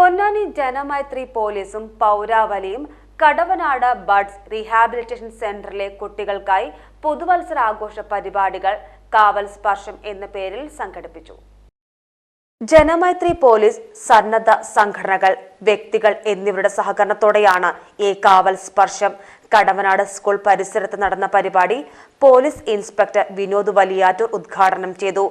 പൊന്നാനി ജനമൈത്രി പോലീസും പൗരാവലിയും Kadavanad buds rehabilitation സെന്ററിലെ കുട്ടികൾക്കായി പുതുവത്സരാഘോഷ പരിപാടികൾ കാവൽ സ്പർശം എന്ന പേരിൽ സംഘടിപ്പിച്ചു. ജനമൈത്രി പോലീസ് സന്നദ്ധ സംഘടനകൾ വ്യക്തികൾ എന്നിവരുടെ സഹകരണത്തോടെയാണ് ഈ കാവൽ സ്പർശം. കടവനാട് സ്കൂൾ പരിസരത്ത് നടന്ന പരിപാടി പോലീസ് ഇൻസ്പെക്ടർ വിനോദ് വലിയാറ്റൂർ ഉദ്ഘാടനം ചെയ്തു.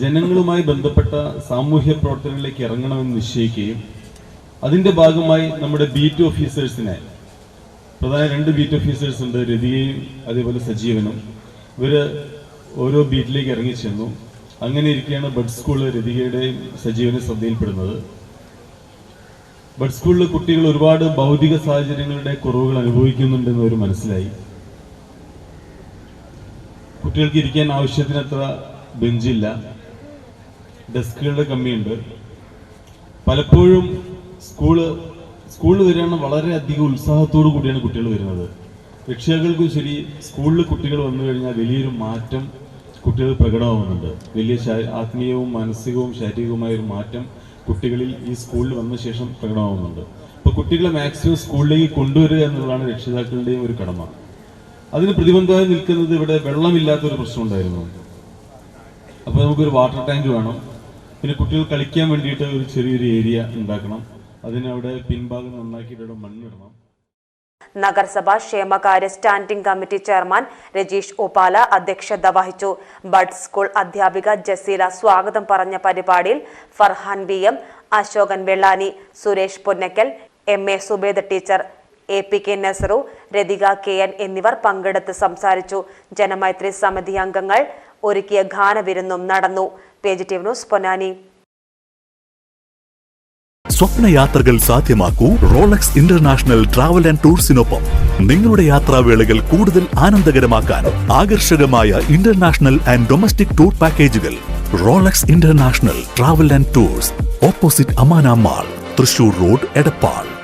ജനങ്ങളുമായി ബന്ധപ്പെട്ട സാമൂഹ്യ പ്രവർത്തനങ്ങളിലേക്ക് ഇറങ്ങണമെന്ന് നിശ്ചയിക്കുകയും അതിന്റെ ഭാഗമായി നമ്മുടെ ബീറ്റ് ഓഫീസേഴ്സിനെ പ്രധാന രണ്ട് ബീറ്റ് ഓഫീസേഴ്സ് ഉണ്ട് രതികയും അതേപോലെ സജീവനും. ഇവർ ഓരോ ബീറ്റിലേക്ക് ഇറങ്ങി ചെന്നു. അങ്ങനെ ഇരിക്കുകയാണ് ബഡ് സ്കൂളിൽ രതികയുടെയും സജീവനും ശ്രദ്ധയിൽപ്പെടുന്നത്. ബഡ് സ്കൂളിലെ കുട്ടികൾ ഒരുപാട് ഭൗതിക സാഹചര്യങ്ങളുടെ കുറവുകൾ അനുഭവിക്കുന്നുണ്ടെന്ന് അവർ മനസ്സിലായി. കുട്ടികൾക്ക് ഇരിക്കാൻ ആവശ്യത്തിനത്ര ബെഞ്ചില്ല. ഡെസ്കുകളുടെ കമ്മിയുണ്ട്. പലപ്പോഴും സ്കൂൾ സ്കൂളിൽ വരികയാണ് വളരെയധികം ഉത്സാഹത്തോടു കൂടിയാണ് കുട്ടികൾ വരുന്നത്. രക്ഷിതാക്കൾക്കും ശരി സ്കൂളിൽ കുട്ടികൾ വന്നു കഴിഞ്ഞാൽ വലിയൊരു മാറ്റം കുട്ടികൾ പ്രകടമാവുന്നുണ്ട്. വലിയ ആത്മീയവും മാനസികവും ശാരീരികവുമായ ഒരു മാറ്റം കുട്ടികളിൽ ഈ സ്കൂളിൽ വന്ന ശേഷം പ്രകടമാവുന്നുണ്ട്. അപ്പോൾ കുട്ടികളെ മാക്സിമം സ്കൂളിലേക്ക് കൊണ്ടുവരിക എന്നുള്ളതാണ് രക്ഷിതാക്കളുടെയും ഒരു കടമ. അതിന് പ്രതിബന്ധമായി നിൽക്കുന്നത് ഇവിടെ വെള്ളമില്ലാത്തൊരു പ്രശ്നം ഉണ്ടായിരുന്നു. അപ്പോൾ നമുക്കൊരു വാട്ടർ ടാങ്ക് വേണം. പിന്നെ കുട്ടികൾ കളിക്കാൻ വേണ്ടിയിട്ട് ഒരു ചെറിയൊരു ഏരിയ ഉണ്ടാക്കണം. അതിനവിടെ പിൻഭാഗം നന്നാക്കിയിട്ട് മണ്ണിടണം. നഗരസഭ ക്ഷേമകാര്യ standing committee chairman Rajeesh Upala അധ്യക്ഷത വഹിച്ചു. ബഡ് സ്കൂൾ അധ്യാപിക ജസീല സ്വാഗതം പറഞ്ഞ പരിപാടിയിൽ Farhan B M Ashokan Vellani Suresh Ponnakkal M A Subeda teacher A P K Nasar Rathika K N എന്നിവർ പങ്കെടുത്ത് സംസാരിച്ചു. ജനമൈത്രി സമിതി അംഗങ്ങൾ ഒരുക്കിയ ഗാനവിരുന്നും നടന്നു. T news Ponnani. സ്വപ്ന യാത്രകൾ സാധ്യമാക്കൂ റോളക്സ് ഇന്റർനാഷണൽ ട്രാവൽ ആൻഡ് ടൂർസിനൊപ്പം. നിങ്ങളുടെ യാത്രാവേളകൾ കൂടുതൽ ആനന്ദകരമാക്കാൻ ആകർഷകമായ ഇന്റർനാഷണൽ ആൻഡ് ഡൊമസ്റ്റിക് ടൂർ പാക്കേജുകൾ. Rolex international travel and tours. Opposite Amana mall Thrissur road Edappal.